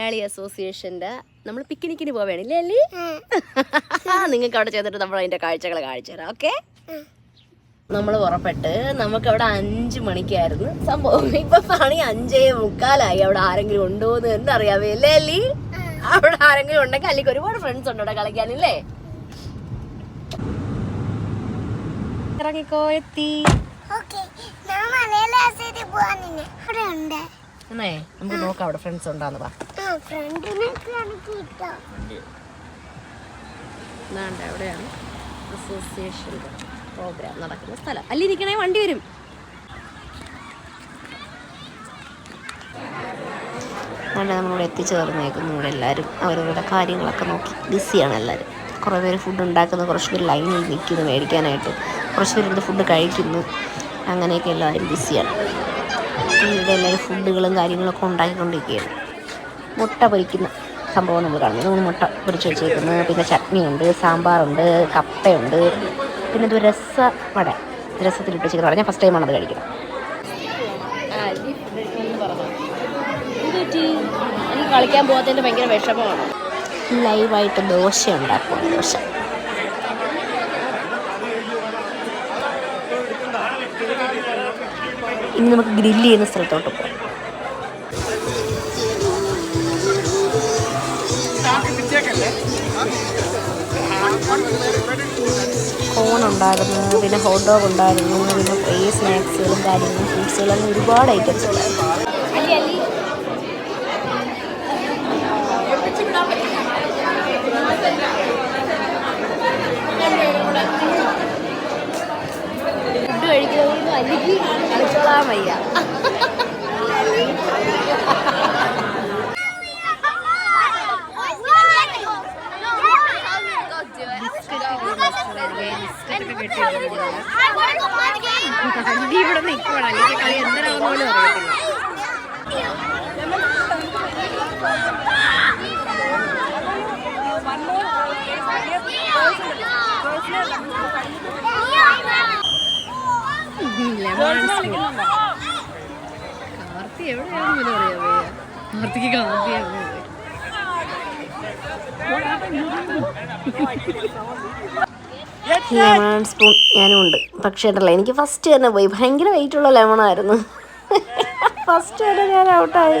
മലയാളി അസോസിയേഷന്റെ നമ്മൾ പിക്നിക്കിന് പോവേണില്ലേ ഇല്ലേ ആ നിങ്ങൾക്ക് അവിടെ ചെന്നിട്ട് നമ്മൾ അതിന്റെ കാഴ്ചകൾ കാണിച്ചു തരാം ഓക്കെ? നമ്മൾ പുറപ്പെട്ട് നമുക്ക് അവിടെ അഞ്ചു മണിക്കായിരുന്നു സംഭവം. ഇപ്പൊ പണി അഞ്ചേ മുക്കാലായി. അവിടെ ആരെങ്കിലും ഉണ്ടോ എന്ന് എന്നറിയാവേ അല്ലേ അല്ലി അവിടെ ആരെങ്കിലും ഉണ്ടെങ്കിൽ അല്ലെങ്കിൽ ഒരുപാട് ഫ്രണ്ട്സ് ഉണ്ട് അവിടെ കളിക്കാനില്ലേ? ഇറങ്ങിക്കോ എത്തി. അവിടെ ഉണ്ട് എന്നേ നമുക്ക് നോക്കാം അവിടെ ഫ്രണ്ട്സ് ഉണ്ടാന്ന് വാ ഇതാണ്ട് എവിടെയാണ് അസോസിയേഷന്റെ പ്രോഗ്രാം നടക്കുന്ന സ്ഥലം. അല്ലി നിൽക്കണേ വണ്ടി വരും. അങ്ങനെ നമ്മളിവിടെ എത്തിച്ചേർന്നേക്കുന്നു ഇവിടെ എല്ലാവരും. അവരവരുടെ കാര്യങ്ങളൊക്കെ നോക്കി. ബിസിയാണ് എല്ലാവരും. കുറേ പേര് ഫുഡ് ഉണ്ടാക്കുന്നു കുറച്ച് പേര് ലൈനിൽ നിൽക്കുന്നു മേടിക്കാനായിട്ട്. കുറച്ച് പേര് ഫുഡ് കഴിക്കുന്നു. അങ്ങനെയൊക്കെ എല്ലാവരും ബിസിയാണ്. ഇവിടെ എല്ലാവരും ഫുഡുകളും കാര്യങ്ങളൊക്കെ ഉണ്ടാക്കിക്കൊണ്ടിരിക്കുകയാണ്. മുട്ട പൊരിക്കുന്ന സംഭവം നമ്മൾ കാണുന്നത് മൂന്ന് മുട്ട പൊരിച്ച് വെച്ചേക്കുന്നത് പിന്നെ ചട്നിയുണ്ട് സാമ്പാറുണ്ട് കപ്പയുണ്ട്. പിന്നെ ഇത് രസ വട. രസത്തിലിട്ട് വെച്ചിട്ട് പറഞ്ഞാൽ ഫസ്റ്റ് ടൈമാണ് അത് കഴിക്കുന്നത് കളിക്കാൻ പോകാത്തതിന്റെ ഭയങ്കര വിഷമമാണ്. ലൈവായിട്ട് ദോശ ഉണ്ടാക്കും ദോശ. ഇനി നമുക്ക് ഗ്രില്ല് ചെയ്യുന്ന സ്ഥലത്തോട്ട് പോകാം. കോൺ ഉണ്ടായിരുന്നു പിന്നെ ഹോട്ട് ഡോഗ് ഉണ്ടായിരുന്നു പിന്നെ കുറേ സ്നാക്സുകളും കാര്യങ്ങളും ഫ്രൂട്ട്സുകളും ഒരുപാട് ഐറ്റംസ് ഉണ്ടായിരുന്നു ഫുഡ് കഴിക്കുന്നതൊന്നും അല്ലെങ്കിൽ കളിച്ചോളാൻ വയ്യ ഇവിടെ നിൽക്കണം അല്ലെങ്കിൽ കളി എന്തിനാണെന്ന് പോലും അറിയത്തില്ല. കാർത്തി എവിടെയാണെന്ന് അറിയാമോ കാർത്തിക്ക് കാർത്തിയാണ് ലെമൺ സ്പൂൺ ഞാനും ഉണ്ട്. പക്ഷേ ഉണ്ടല്ലോ എനിക്ക് ഫസ്റ്റ് തന്നെ പോയി. ഭയങ്കര വെയിറ്റ് ഉള്ള ലെമൺ ആയിരുന്നു. ഫസ്റ്റ് തന്നെ ഞാൻ ഔട്ടായി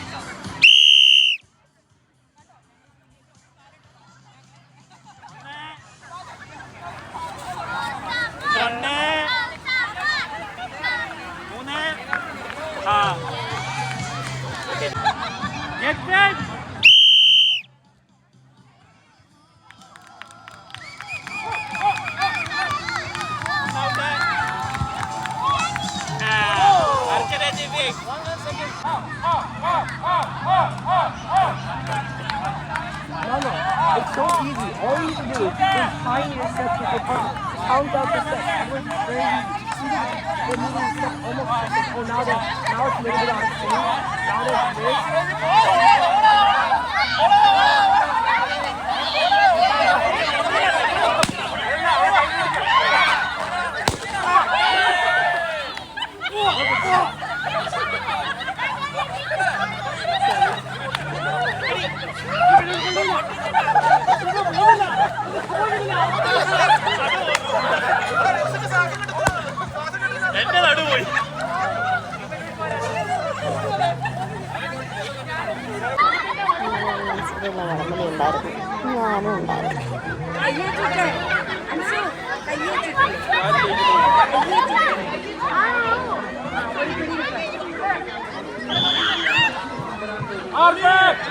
align yourself with the body. Count out the steps. One, very The meaning step almost perfect. Oh, now, the, now it's a little bit out of sync. Now it's this. എന്റെ നടു പോയി മനസ്സിലുള്ള വടമലി ഉണ്ടായിരുന്നു ഞാനും ഉണ്ടായിരുന്നു Arthur!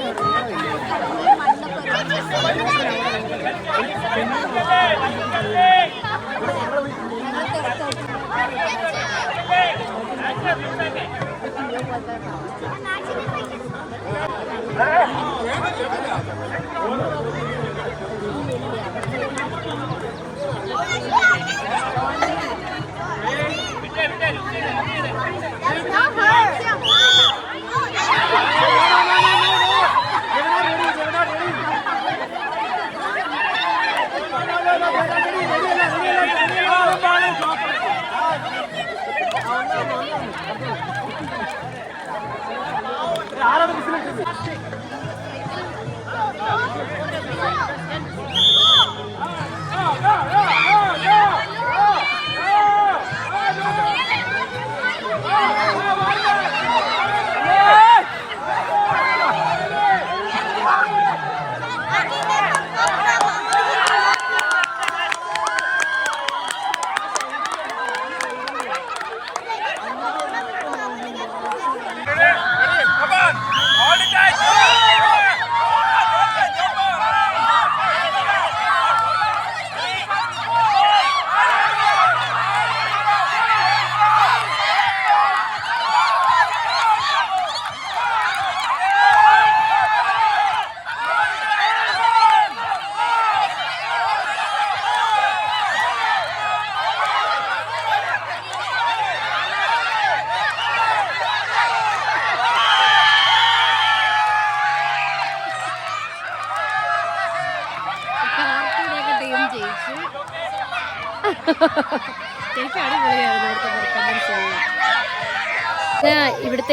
അടിപൊളിയായിരുന്നു ഇവിടുത്തെ performance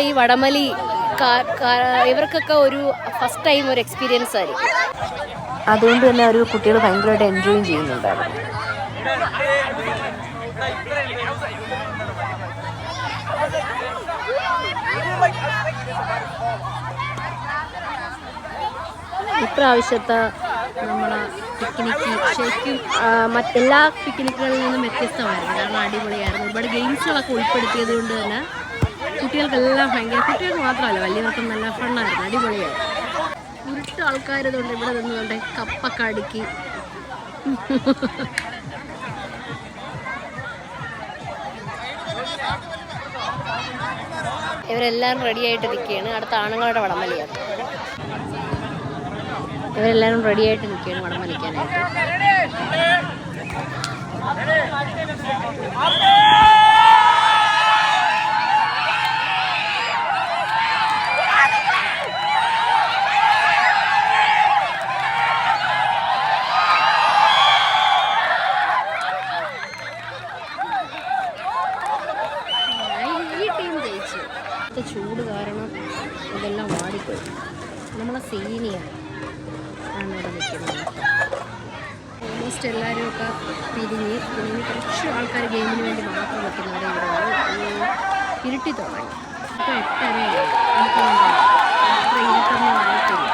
ഈ വടമലി ഇവർക്കൊക്കെ ഒരു ഫസ്റ്റ് ടൈം ഒരു എക്സ്പീരിയൻസ് ആയിരിക്കും. അതുകൊണ്ട് തന്നെ ഒരു കുട്ടികൾ ഭയങ്കരമായിട്ട് എൻജോയും ചെയ്യുന്നുണ്ടായിരുന്നു. ഇപ്രാവശ്യത്തെ നമ്മളെ പിക്നിക്ക് ശരിക്കും മറ്റെല്ലാ പിക്നിക്കുകളിൽ നിന്നും വ്യത്യസ്തമായിരുന്നു. കാരണം അടിപൊളിയായിരുന്നു. ഒരുപാട് ഗെയിംസുകളൊക്കെ ഉൾപ്പെടുത്തിയത് കൊണ്ട് തന്നെ കുട്ടികൾക്കെല്ലാം ഭയങ്കര കുട്ടികൾക്ക് മാത്രമല്ല വലിയവർക്കും നല്ല ഫണ്ണായിരുന്നു അടിപൊളിയായിരുന്നു. ഉരുട്ട് ആൾക്കാരതുകൊണ്ട് ഇവിടെ നിന്നുകൊണ്ട് കപ്പൊക്കെ അടുക്കി. ഇവരെല്ലാം റെഡി ആയിട്ട് നിൽക്കുകയാണ് അടുത്ത ആണുങ്ങളുടെ വടംവലിയാണ്. ഇവരെല്ലാവരും റെഡി ആയിട്ട് നിൽക്കുകയാണ് വടം വലിക്കാനായിട്ട്. ചൂട് കാരണം ഇതെല്ലാം വാടിപ്പോയി. നമ്മളെ സീനിയർ. ആണ് ഇവിടെ നിൽക്കുന്നത് ഓൾമോസ്റ്റ് എല്ലാവരും ഒക്കെ പിരിഞ്ഞ് പിന്നെ കുറച്ച് ആൾക്കാർ ഗെയിമിന് വേണ്ടി മാത്രം നിൽക്കുന്നവരെ ഇവിടെ ഇരുട്ടി തുടങ്ങി. ഇപ്പോൾ എട്ടരയായി നമുക്ക് അത്ര ഇരുട്ടൊന്നും ആയിട്ടില്ല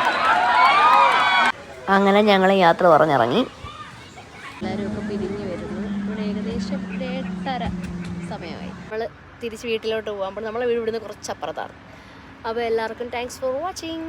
അങ്ങനെ ഞങ്ങൾ യാത്ര പറഞ്ഞിറങ്ങി. എല്ലാവരും ഒക്കെ പിരിഞ്ഞ് വരുന്നു. ഇവിടെ ഏകദേശം ഒരു എട്ടര സമയമായി. നമ്മൾ തിരിച്ച് വീട്ടിലോട്ട് പോകുമ്പോൾ അപ്പോൾ നമ്മളെ വീട് ഇവിടുന്ന് കുറച്ച് അപ്പുറത്താണ് അപ്പോൾ എല്ലാവർക്കും താങ്ക്സ് ഫോർ വാച്ചിങ്